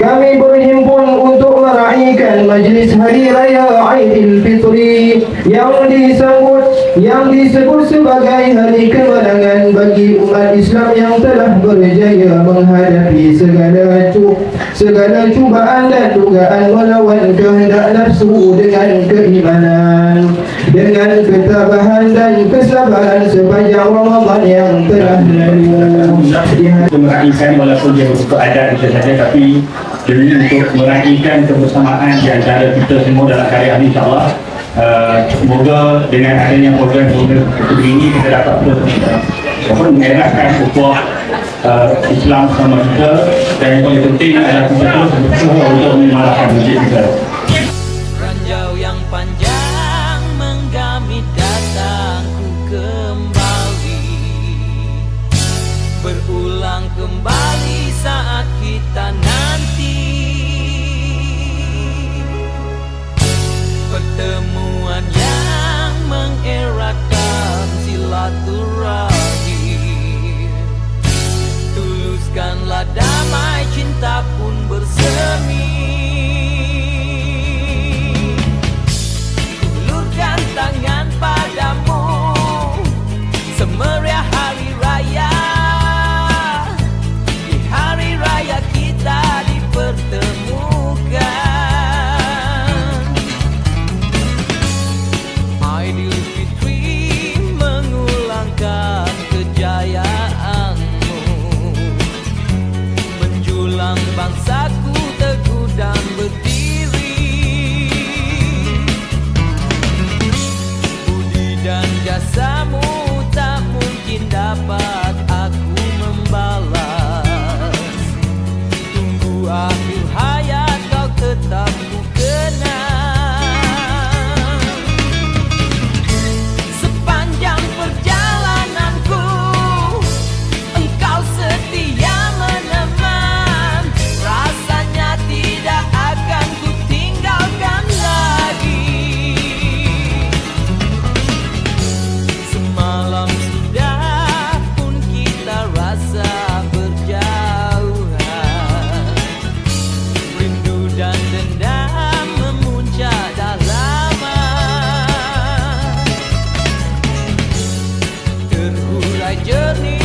Kami berhimpun untuk meraihkan majlis Hari Raya Aidilfitri yang disambut yang disebut sebagai hari kemenangan bagi umat Islam yang telah berjaya menghadapi segala cu segala cubaan dan dugaan melawan kehendak nafsu dengan keimanan dengan ketabahan dan kesabaran sepanjang Ramadan yang telah lalu. untuk meraihkan walaupun dia untuk adat kita saja tapi demi untuk meraihkan kebersamaan di antara kita semua dalam karya ini insyaAllah uh, semoga dengan adanya program-program seperti ini kita dapat terus apa, mengeratkan ukhuwah uh, Islam sama kita. Dan yang paling penting adalah kita terus berusaha untuk menyemarakan masjid kita dapat I just need